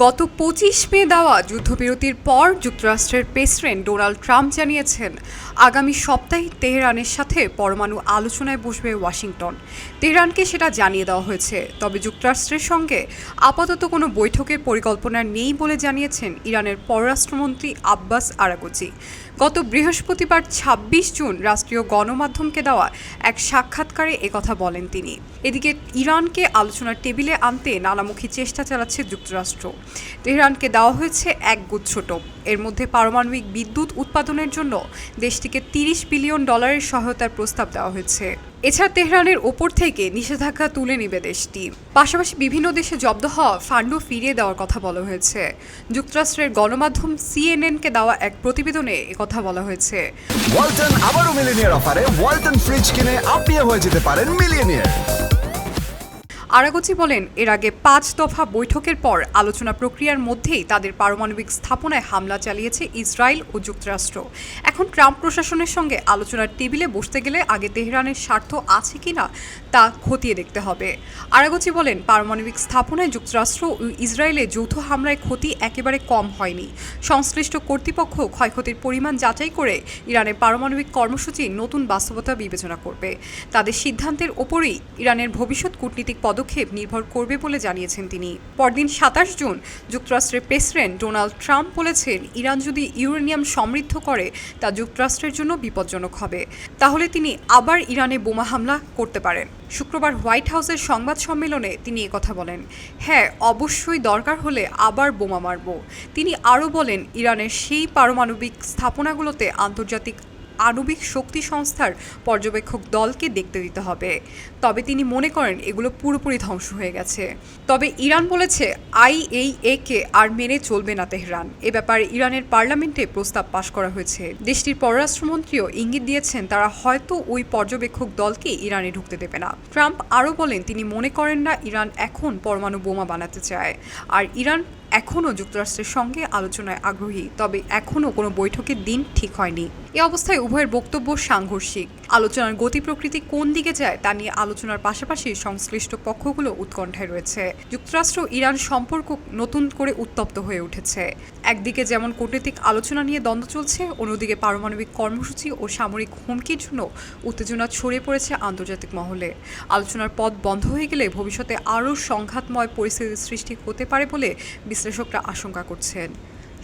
গত পঁচিশ মে দেওয়া যুদ্ধবিরতির পর যুক্তরাষ্ট্রের প্রেসিডেন্ট ডোনাল্ড ট্রাম্প জানিয়েছেন, আগামী সপ্তাহে তেহরানের সাথে পরমাণু আলোচনায় বসবে ওয়াশিংটন। তেহরানকে সেটা জানিয়ে দেওয়া হয়েছে, তবে যুক্তরাষ্ট্রের সঙ্গে আপাতত কোনো বৈঠকের পরিকল্পনা নেই বলে জানিয়েছেন ইরানের পররাষ্ট্রমন্ত্রী আব্বাস আরাগোচি গত বৃহস্পতিবার ২৬ জুন রাষ্ট্রীয় গণমাধ্যমকে দেওয়া এক সাক্ষাৎকারে একথা বলেন তিনি। এদিকে ইরানকে আলোচনার টেবিলে আনতে নানামুখী চেষ্টা চালাচ্ছে যুক্তরাষ্ট্র। তেহরানকে দেওয়া হয়েছে এক গুচ্ছ টোপ। এর মধ্যে পারমাণবিক বিদ্যুৎ উৎপাদনের জন্য দেশটিকে তিরিশ বিলিয়ন ডলারের সহায়তার প্রস্তাব দেওয়া হয়েছে। এছাড়া তেহরানের ওপর থেকে নিষেধাজ্ঞা তুলে নেবে দেশটি। পাশাপাশি বিভিন্ন দেশে জব্দ হওয়া ফান্ডও ফিরিয়ে দেওয়ার কথা বলা হয়েছে। যুক্তরাষ্ট্রের গণমাধ্যম সিএনএনকে দেওয়া এক প্রতিবেদনে একথা বলা হয়েছে। ওয়ালটন আবারও মিলিনিয়ার অফারে ওয়ালটন ফ্রিজ কিনে আপনিও হয়ে যেতে পারেন মিলিয়নিয়ার। আরাগোচি বলেন, এর আগে পাঁচ দফা বৈঠকের পর আলোচনা প্রক্রিয়ার মধ্যেই তাদের পারমাণবিক স্থাপনায় হামলা চালিয়েছে ইসরায়েল ও যুক্তরাষ্ট্র। এখন ট্রাম্প প্রশাসনের সঙ্গে আলোচনার টেবিলে বসতে গেলে আগে তেহরানের স্বার্থ আছে কিনা তা খতিয়ে দেখতে হবে। আরাগোচি বলেন, পারমাণবিক স্থাপনায় যুক্তরাষ্ট্র ও ইসরায়েলে যৌথ হামলায় ক্ষতি একেবারে কম হয়নি। সংশ্লিষ্ট কর্তৃপক্ষ ক্ষয়ক্ষতির পরিমাণ যাচাই করে ইরানের পারমাণবিক কর্মসূচি নতুন বাস্তবতা বিবেচনা করবে। তাদের সিদ্ধান্তের ওপরেই ইরানের ভবিষ্যৎ কূটনীতিক পদক্ষেপ নির্ভর করবে বলে জানিয়েছেন তিনি। পরদিন সাতাশ জুন যুক্তরাষ্ট্রের প্রেসিডেন্ট ডোনাল্ড ট্রাম্প বলেছেন, ইরান যদি ইউরেনিয়াম সমৃদ্ধ করে, তা যুক্তরাষ্ট্রের জন্য বিপজ্জনক হবে। তাহলে তিনি আবার ইরানে বোমা হামলা করতে পারেন। শুক্রবার হোয়াইট হাউসের সংবাদ সম্মেলনে তিনি একথা বলেন। হ্যাঁ অবশ্যই দরকার হলে আবার বোমা মারব। তিনি আরও বলেন, ইরানের সেই পারমাণবিক স্থাপনাগুলোতে আন্তর্জাতিক আণবিক শক্তি সংস্থার পর্যবেক্ষক দলকে দেখতে দিতে হবে। তবে তিনি মনে করেন এগুলো পুরোপুরি ধ্বংস হয়ে গেছে। তবে ইরান বলেছে আইএইএ কে আর মেনে চলবে না তেহরান। এ ব্যাপারে ইরানের পার্লামেন্টে প্রস্তাব পাশ করা হয়েছে। দেশটির পররাষ্ট্রমন্ত্রীও ইঙ্গিত দিয়েছেন, তারা হয়তো ওই পর্যবেক্ষক দলকে ইরানে ঢুকতে দেবে না। ট্রাম্প আরও বলেন, তিনি মনে করেন না ইরান এখন পরমাণু বোমা বানাতে চায়। আর ইরান এখনও যুক্তরাষ্ট্রের সঙ্গে আলোচনায় আগ্রহী, তবে এখনও কোনো বৈঠকের দিন ঠিক হয়নি। এ অবস্থায় উভয়ের বক্তব্য সাংঘর্ষিক। আলোচনার গতি প্রকৃতি কোন দিকে যায় তা নিয়ে আলোচনার পাশাপাশি সংশ্লিষ্ট পক্ষগুলো উৎকণ্ঠায় রয়েছে। যুক্তরাষ্ট্র ইরান সম্পর্ক নতুন করে উত্তপ্ত হয়ে উঠেছে। একদিকে যেমন কূটনৈতিক আলোচনা নিয়ে দ্বন্দ্ব চলছে, অন্যদিকে পারমাণবিক কর্মসূচি ও সামরিক হুমকির জন্য উত্তেজনা ছড়িয়ে পড়েছে আন্তর্জাতিক মহলে। আলোচনার পথ বন্ধ হয়ে গেলে ভবিষ্যতে আরও সংঘাতময় পরিস্থিতির সৃষ্টি হতে পারে বলে বিশ্লেষকরা আশঙ্কা করছেন।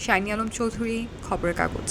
শাইনি আলম চৌধুরী, খবরের কাগজ।